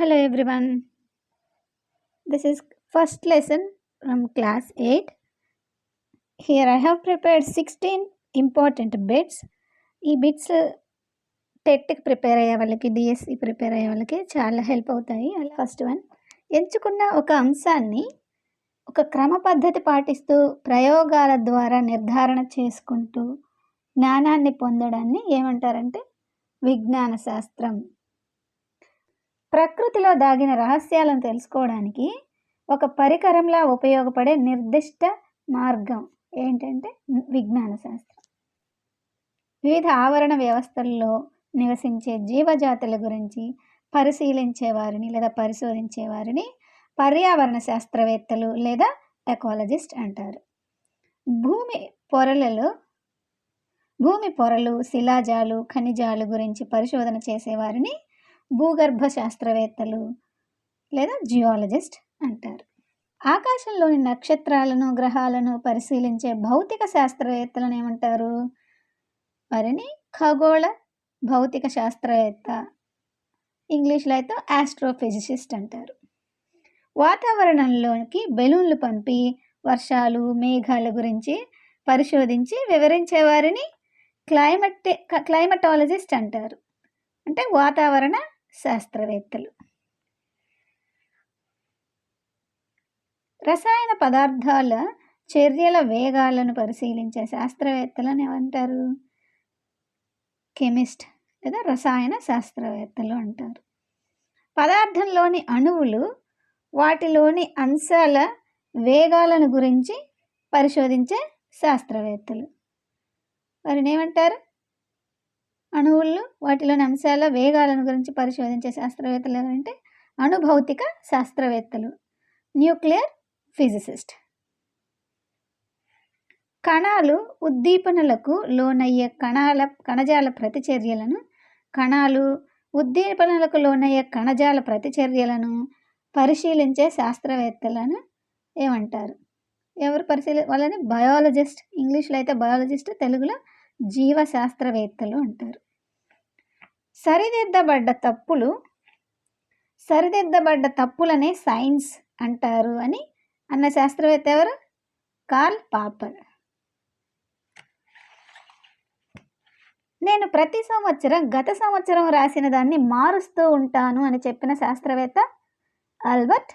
Hello everyone. This is first lesson from class 8. Here I have prepared 16 important bits. ఈ bits టెట్కి prepare అయ్యే వాళ్ళకి DSC prepare అయ్యే వాళ్ళకి చాలా హెల్ప్ అవుతాయి అలా ఫస్ట్ వన్ ఎంచుకున్న ఒక అంశాన్ని ఒక క్రమ పద్ధతి పాటిస్తూ ప్రయోగాల ద్వారా నిర్ధారణ చేసుకుంటూ జ్ఞానాన్ని పొందడాన్ని ఏమంటారంటే విజ్ఞాన శాస్త్రం ప్రకృతిలో దాగిన రహస్యాలను తెలుసుకోవడానికి ఒక పరికరంలా ఉపయోగపడే నిర్దిష్ట మార్గం ఏంటంటే విజ్ఞాన శాస్త్రం. వివిధ ఆవరణ వ్యవస్థల్లో నివసించే జీవజాతుల గురించి పరిశీలించేవారిని లేదా పరిశోధించేవారిని పర్యావరణ శాస్త్రవేత్తలు లేదా ఎకాలజిస్ట్ అంటారు. భూమి పొరలలో భూమి పొరలు శిలాజాలు ఖనిజాలు గురించి పరిశోధన చేసేవారిని భూగర్భ శాస్త్రవేత్తలు లేదా జియాలజిస్ట్ అంటారు. ఆకాశంలోని నక్షత్రాలను గ్రహాలను పరిశీలించే భౌతిక శాస్త్రవేత్తలను ఏమంటారు? వారిని ఖగోళ భౌతిక శాస్త్రవేత్త ఇంగ్లీష్లో అయితే ఆస్ట్రోఫిజిసిస్ట్ అంటారు. వాతావరణంలోకి బెలూన్లు పంపి వర్షాలు మేఘాల గురించి పరిశోధించి వివరించే వారిని క్లైమట్ క్లైమటాలజిస్ట్ అంటారు. అంటే వాతావరణ శాస్త్రవేత్తలు. రసాయన పదార్థాల చర్యల వేగాలను పరిశీలించే శాస్త్రవేత్తలను ఏమంటారు? కెమిస్ట్ లేదా రసాయన శాస్త్రవేత్తలు అంటారు. పదార్థంలోని అణువులు వాటిలోని అంశాల వేగాలను గురించి పరిశోధించే శాస్త్రవేత్తలు. వారిని ఏమంటారు? అణువులు వాటిలోని అంశాల వేగాలను గురించి పరిశోధించే శాస్త్రవేత్తలు ఎవరంటే అణుభౌతిక శాస్త్రవేత్తలు. Nuclear physicist. కణాలు ఉద్దీపనలకు లోనయ్యే కణాల కణజాల ప్రతిచర్యలను కణాలు ఉద్దీపనలకు లోనయ్యే కణజాల ప్రతిచర్యలను పరిశీలించే శాస్త్రవేత్తలను ఏమంటారు? ఎవరు పరిశీలి వాళ్ళని బయాలజిస్ట్ ఇంగ్లీష్లో అయితే బయాలజిస్ట్ తెలుగులో జీవశాస్త్రవేత్తలు అంటారు. సరిదిద్దబడ్డ తప్పులు సరిదిద్దబడ్డ తప్పులనే సైన్స్ అంటారు అని అన్న శాస్త్రవేత్త ఎవరు? Karl Popper. నేను ప్రతి సంవత్సరం గత సంవత్సరం రాసిన దాన్ని మారుస్తూ ఉంటాను అని చెప్పిన శాస్త్రవేత్త ఆల్బర్ట్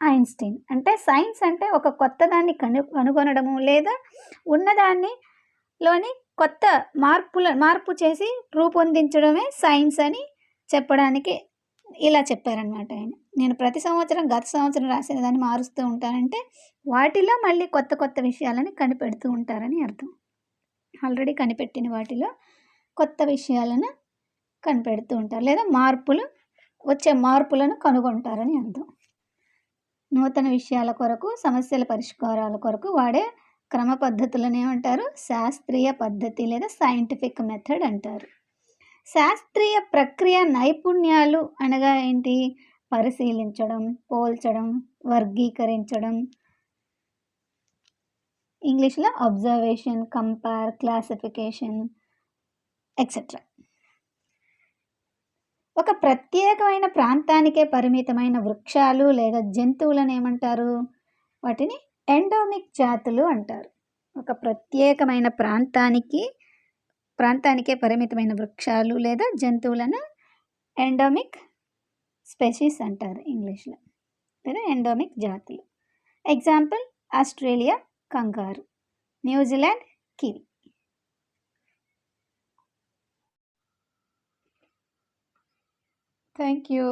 ఐన్స్టీన్. అంటే సైన్స్ అంటే ఒక కొత్త దాన్ని కను కనుగొనడము లేదా ఉన్నదాన్ని లోని కొత్త మార్పుల మార్పు చేసి రూపొందించడమే సైన్స్ అని చెప్పడానికి ఇలా చెప్పారనమాట ఆయన. నేను ప్రతి సంవత్సరం గత సంవత్సరం రాసిన దాన్ని మారుస్తూ ఉంటానంటే వాటిలో మళ్ళీ కొత్త కొత్త విషయాలని కనిపెడుతూ ఉంటారని అర్థం. ఆల్రెడీ కనిపెట్టిన వాటిలో కొత్త విషయాలను కనిపెడుతూ ఉంటారు. లేదా మార్పులు వచ్చే మార్పులను కనుగొంటారని అర్థం. నూతన విషయాల కొరకు సమస్యల పరిష్కారాల కొరకు వాడే క్రమ పద్ధతులను ఏమంటారు శాస్త్రీయ పద్ధతి లేదా సైంటిఫిక్ మెథడ్ అంటారు. శాస్త్రీయ ప్రక్రియ నైపుణ్యాలు అనగా ఏంటి? పరిశీలించడం పోల్చడం వర్గీకరించడం. ఇంగ్లీష్లో అబ్జర్వేషన్ కంపేర్ క్లాసిఫికేషన్ ఎక్సెట్రా ఒక ప్రత్యేకమైన ప్రాంతానికే పరిమితమైన వృక్షాలు లేదా జంతువులను ఏమంటారు? వాటిని ఎండోమిక్ జాతులు అంటారు. ఒక ప్రత్యేకమైన ప్రాంతానికి ప్రాంతానికే పరిమితమైన వృక్షాలు లేదా జంతువులను ఎండోమిక్ స్పెషీస్ అంటారు ఇంగ్లీష్లో. లేదా ఎండోమిక్ జాతులు. Example Australia kangaroo New Zealand kiwi. Thank you